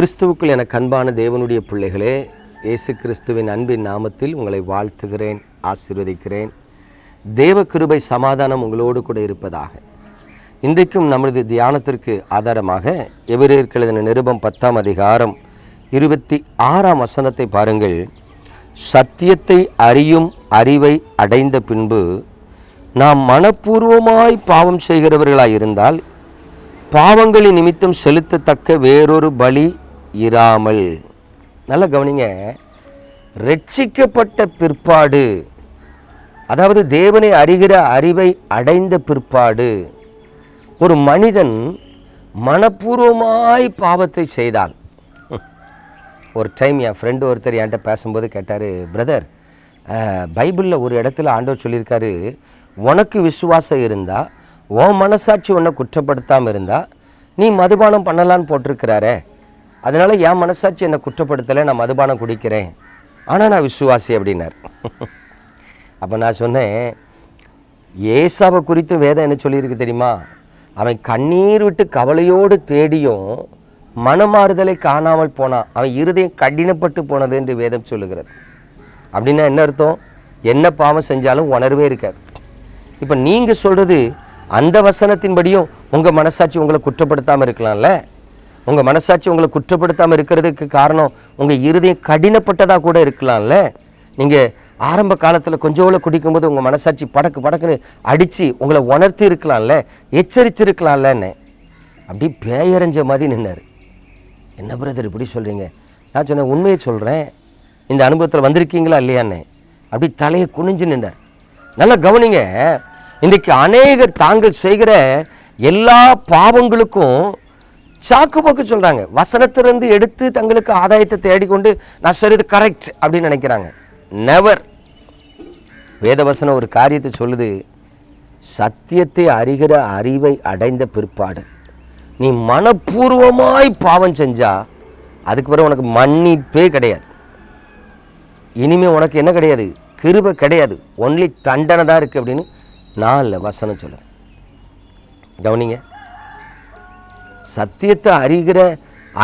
கிறிஸ்துவுக்குள் என அன்பான தேவனுடைய பிள்ளைகளே இயேசு கிறிஸ்துவின் அன்பின் நாமத்தில் உங்களை வாழ்த்துகிறேன் ஆசிர்வதிக்கிறேன். தேவ கிருபை சமாதானம் உங்களோடு கூட இருப்பதாக. இன்றைக்கும் நமது தியானத்திற்கு ஆதாரமாக எபிரேயருக்கு எழுதின நிருபம் பத்தாம் அதிகாரம் இருபத்தி ஆறாம் வசனத்தை பாருங்கள். சத்தியத்தை அறியும் அறிவை அடைந்த பின்பு நாம் மனப்பூர்வமாய் பாவம் செய்கிறவர்களாய் இருந்தால் பாவங்களின் நிமித்தம் செலுத்தத்தக்க வேறொரு பலி இராமல். நல்லா கவனிங்க. ரட்சிக்கப்பட்ட பிற்பாடு. அதாவது தேவனை அறிகிற அறிவை அடைந்த பிற்பாடு. ஒரு மனிதன் மனப்பூர்வமாய் பாவத்தை செய்தால். ஒரு டைம் என் ஃப்ரெண்டு ஒருத்தர் என்கிட்ட பேசும்போது கேட்டார் பிரதர் பைபிளில் ஒரு இடத்துல ஆண்டவர் சொல்லியிருக்காரு உனக்கு விசுவாசம் இருந்தால் உன் மனசாட்சி உன்னை குற்றப்படுத்தாமல் இருந்தால் நீ மதுபானம் பண்ணலான்னு போட்டிருக்கிறாரே. அதனால் என் மனசாட்சி என்னை குற்றப்படுத்தலை நான் மதுபானம் குடிக்கிறேன். ஆனால் நான் விசுவாசி அப்படின்னார். அப்போ நான் சொன்னேன் ஏசாவை குறித்து வேதம் என்ன சொல்லியிருக்கு தெரியுமா? அவன் கண்ணீர் விட்டு கவலையோடு தேடியும் மனமாறுதலை காணாமல் போனான். அவன் இருதயம் கடினப்பட்டு போனது என்று வேதம் சொல்லுகிறது. அப்படின்னா என்ன அர்த்தம்? என்ன பாவம் செஞ்சாலும் உணர்வே இருக்காது. இப்போ நீங்கள் சொல்கிறது அந்த வசனத்தின்படியும் உங்கள் மனசாட்சி உங்களை குற்றப்படுத்தாமல் இருக்கலாம்ல? உங்கள் மனசாட்சி உங்களை குற்றப்படுத்தாமல் இருக்கிறதுக்கு காரணம் உங்கள் இருதயம் கடினப்பட்டதாக கூட இருக்கலாம்ல? நீங்கள் ஆரம்ப காலத்தில் கொஞ்சோல குடிக்கும்போது உங்கள் மனசாட்சி படக்கு படக்குன்னு அடித்து உங்களை உணர்த்தி இருக்கலாம்ல? எச்சரிச்சிருக்கலாம்லன்னு. அப்படி பேயறிஞ்ச மாதிரி நின்னார். என்ன பிரதர் இப்படி சொல்கிறீங்க நான் சொன்னேன் உண்மையை சொல்கிறேன் இந்த அனுபவத்தில் வந்திருக்கீங்களா இல்லையான்னு. அப்படி தலையை குனிஞ்சு நின்றார் நல்லா கவனிங்க. இன்றைக்கு அநேகர் தாங்கள் செய்கிற எல்லா பாவங்களுக்கும் சாக்கு போக்கு சொல்கிறாங்க வசனத்திலிருந்து எடுத்து தங்களுக்கு ஆதாயத்தை தேடிக்கொண்டு நான் செய்கிறது கரெக்ட் அப்படின்னு நினைக்கிறாங்க. நெவர் வேதவசனம் ஒரு காரியத்தை சொல்லுது. சத்தியத்தை அறிகிற அறிவை அடைந்த பிற்பாடு. நீ மனப்பூர்வமாய் பாவம் செஞ்சா அதுக்கு பிறகு உனக்கு மன்னிப்பே கிடையாது. இனிமே உனக்கு என்ன கிடையாது? கிருபை கிடையாது. ஒன்லி தண்டனை தான் இருக்குது அப்படின்னு நாலில் வசனம் சொல்லுது. கவனிங்க. சத்தியத்தை அறிகிற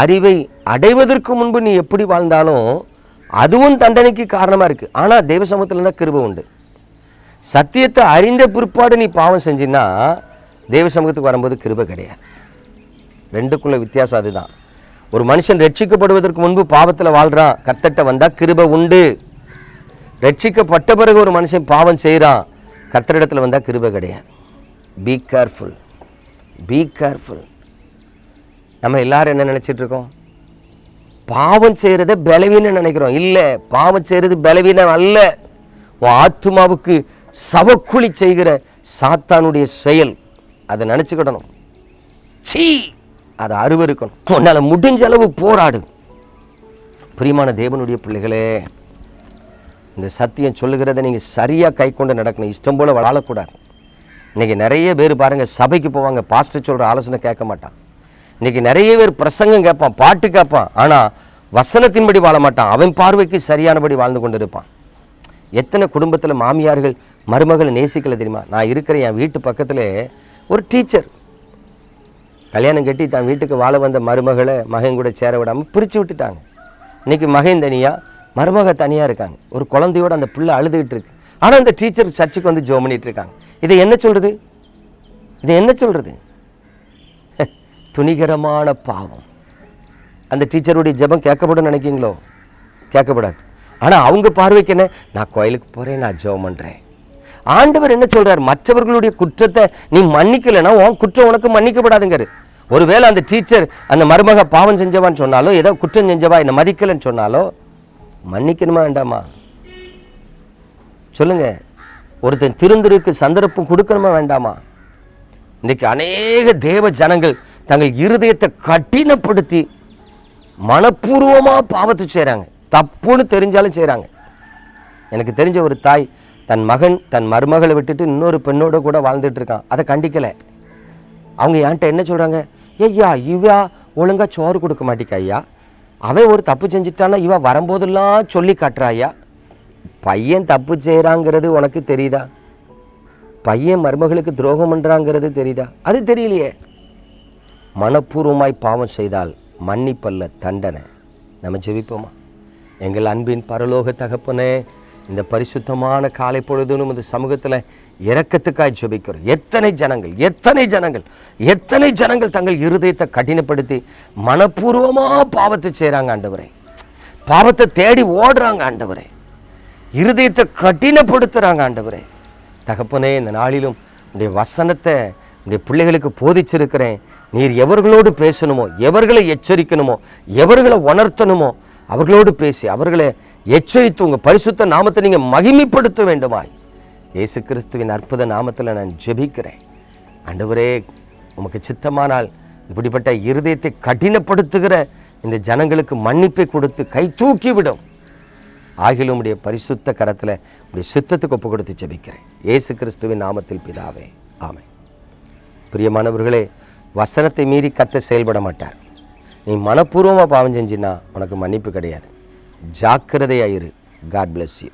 அறிவை அடைவதற்கு முன்பு நீ எப்படி வாழ்ந்தாலும் அதுவும் தண்டனைக்கு காரணமாக இருக்குது ஆனால் தெய்வ சமூகத்தில் தான் கிருபை உண்டு. சத்தியத்தை அறிந்த பிற்பாடு நீ பாவம் செஞ்சின்னா தெய்வ சமூகத்துக்கு வரும்போது கிருபை கிடையாது. ரெண்டுக்குள்ள வித்தியாசம் அதுதான். ஒரு மனுஷன் ரட்சிக்கப்படுவதற்கு முன்பு பாவத்தில் வாழ்கிறான் கத்தட்ட வந்தால் கிருபை உண்டு. ரட்சிக்கப்பட்ட பிறகு ஒரு மனுஷன் பாவம் செய்கிறான் கத்தரிடத்தில் வந்தால் கிருபை கிடையாது. பி கேர்ஃபுல் பி கேர்ஃபுல் நம்ம எல்லாரும் என்ன நினச்சிட்டு இருக்கோம்? பாவம் செய்கிறத பலவீனம் நினைக்கிறோம். இல்லை பாவம் செய்கிறது பலவீனம் அல்ல. உன் ஆத்மாவுக்கு சவக்குழி செய்கிற சாத்தானுடைய செயல். அதை நினச்சிக்கிடணும். சீ அதை அருவருக்கணும். உன்னால் முடிஞ்ச அளவு போராடு. பிரியமான தேவனுடைய பிள்ளைகளே இந்த சத்தியம் சொல்லுகிறத நீங்கள் சரியாக கை கொண்டு நடக்கணும். இஷ்டம் போல் வாழக்கூடாது இன்றைக்கி நிறைய பேர் பாருங்கள் சபைக்கு போவாங்க. பாஸ்டர் சொல்கிற ஆலோசனை கேட்க மாட்டான். இன்றைக்கி நிறைய பேர் பிரசங்கம் கேட்பான் பாட்டு கேட்பான். ஆனால் வசனத்தின்படி வாழ மாட்டான். அவன் பார்வைக்கு சரியானபடி வாழ்ந்து கொண்டு இருப்பான் எத்தனை குடும்பத்தில் மாமியார்கள் மருமகளை நேசிக்கல தெரியுமா? நான் இருக்கிற என் வீட்டு பக்கத்தில் ஒரு டீச்சர் கல்யாணம் கட்டி தான் வீட்டுக்கு வாழ வந்த மருமகளை மகன் கூட சேர விடாமல் பிரித்து விட்டுட்டாங்க. இன்றைக்கி மகன் தனியாக மருமக தனியாக இருக்காங்க. ஒரு குழந்தையோட அந்த பிள்ளை அழுதுகிட்டு இருக்கு. ஆனால் அந்த டீச்சர் சர்ச்சுக்கு வந்து ஜோ பண்ணிகிட்டு இருக்காங்க. இதை என்ன சொல்கிறது இதை என்ன சொல்கிறது துணிகரமான பாவம். அந்த டீச்சருடைய ஜெபம் கேட்கப்படும் நினைக்கிங்களோ கேட்கப்படாது. ஆனால் அவங்க பார்வைக்கு என்ன? நான் கோயிலுக்கு போகிறேன் நான் ஜெபம் பண்ணுறேன் ஆண்டவர் என்ன சொல்கிறார் மற்றவர்களுடைய குற்றத்தை நீ மன்னிக்கலைன்னா உன் குற்றம் உனக்கு மன்னிக்கப்படாதுங்கிறது ஒருவேளை அந்த டீச்சர் அந்த மருமக பாவம் செஞ்சவான்னு சொன்னாலோ ஏதோ குற்றம் செஞ்சவா என்னை மதிக்கலைன்னு சொன்னாலோ மன்னிக்கணுமா வேண்டாமா? சொல்லுங்க. ஒருத்தன் திருந்திருக்கு சந்தர்ப்பம் கொடுக்கணுமா வேண்டாமா? இன்றைக்கி அநேக தேவ ஜனங்கள் தங்கள் இருதயத்தை கடினப்படுத்தி மனப்பூர்வமாக பாவத்தை செய்கிறாங்க தப்புன்னு தெரிஞ்சாலும் செய்கிறாங்க எனக்கு தெரிஞ்ச ஒரு தாய் தன் மகன் தன் மருமகளை விட்டுட்டு இன்னொரு பெண்ணோட கூட வாழ்ந்துட்டு இருக்கான். அதை கண்டிக்கலை. அவங்க என்கிட்ட என்ன சொல்கிறாங்க ஐயா இவா ஒழுங்காக சோறு கொடுக்க மாட்டேக்கா ஐயா. அவன் ஒரு தப்பு செஞ்சிட்டான்னா இவன் வரும்போதெல்லாம் சொல்லி காட்டுறா ஐயா. பையன் தப்பு செய்கிறாங்கிறது உனக்கு தெரியுதா? பையன் மருமகளுக்கு துரோகம் பண்ணுறாங்கிறது தெரியுதா? அது தெரியலையே. மனப்பூர்வமாய் பாவம் செய்தால் மன்னிப்பல்ல தண்டனை. நம்ம ஜெபிப்போமா? எங்கள் அன்பின் பரலோக தகப்பனே இந்த பரிசுத்தமான காலை பொழுதுனும் இந்த சமூகத்தில் இறக்கத்துக்காய் ஜெபிக்கிறோம். எத்தனை ஜனங்கள் எத்தனை ஜனங்கள் எத்தனை ஜனங்கள் தங்கள் இருதயத்தை கடினப்படுத்தி மனப்பூர்வமாக பாவத்தை செய்கிறாங்க ஆண்டவரே. பாவத்தை தேடி ஓடுறாங்க ஆண்டவரே. இருதயத்தை கடினப்படுத்துகிறாங்க ஆண்டவரே. தகப்பனே இந்த நாளிலும் உடைய வசனத்தை உடைய பிள்ளைகளுக்கு போதிச்சிருக்கிறேன். நீர் எவர்களோடு பேசணுமோ எவர்களை எச்சரிக்கணுமோ எவர்களை உணர்த்தணுமோ அவர்களோடு பேசி அவர்களை எச்சரித்து உங்கள் பரிசுத்த நாமத்தை நீங்கள் மகிமைப்படுத்த வேண்டுமாய். இயேசு கிறிஸ்துவின் அற்புத நாமத்தில் நான் ஜெபிக்கிறேன். அண்டவரே உமக்கு சித்தமானால் இப்படிப்பட்ட இருதயத்தை கடினப்படுத்துகிற இந்த ஜனங்களுக்கு மன்னிப்பை கொடுத்து கை தூக்கி விடும் ஆகிலும் உடைய பரிசுத்த கரத்தில் உடைய சித்தத்துக்கு ஒப்பு கொடுத்து ஜெபிக்கிறேன். இயேசு கிறிஸ்துவின் நாமத்தில் பிதாவே ஆமை பிரியமானவர்களே வசனத்தை மீறி கத்த செயல்பட மாட்டார். நீ மனப்பூர்வமாக பாவம் செஞ்சின்னா உனக்கு மன்னிப்பு கிடையாது. ஜாக்கிரதையாயிரு காட் பிளஸ் யூ